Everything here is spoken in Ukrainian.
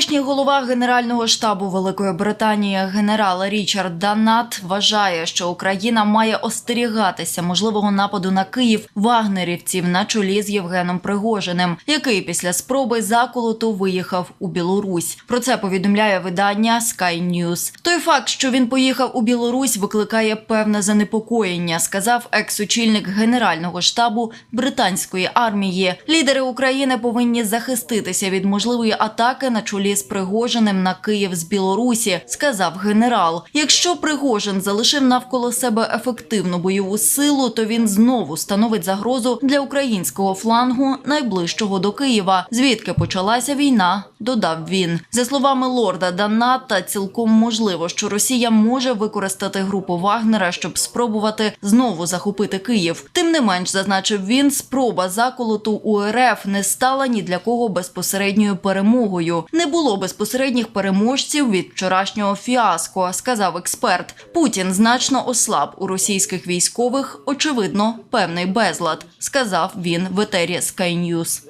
Колишній голова Генерального штабу Великої Британії генерал Річард Данат вважає, що Україна має остерігатися можливого нападу на Київ вагнерівців на чолі з Євгеном Пригожиним, який після спроби заколоту виїхав у Білорусь. Про це повідомляє видання Sky News. Той факт, що він поїхав у Білорусь, викликає певне занепокоєння, сказав екс-очільник Генерального штабу британської армії. Лідери України повинні захиститися від можливої атаки на чолі з Пригожиним на Київ з Білорусі, сказав генерал. Якщо Пригожин залишив навколо себе ефективну бойову силу, то він знову становить загрозу для українського флангу найближчого до Києва, звідки почалася війна. Додав він за словами лорда Даната. Цілком можливо, що Росія може використати групу Вагнера, щоб спробувати знову захопити Київ. Тим не менш, зазначив він, спроба заколоту у РФ не стала ні для кого безпосередньою перемогою. Не було безпосередніх переможців від вчорашнього фіаско, сказав експерт. Путін значно ослаб у російських військових. Очевидно, певний безлад, сказав він в етері Sky News.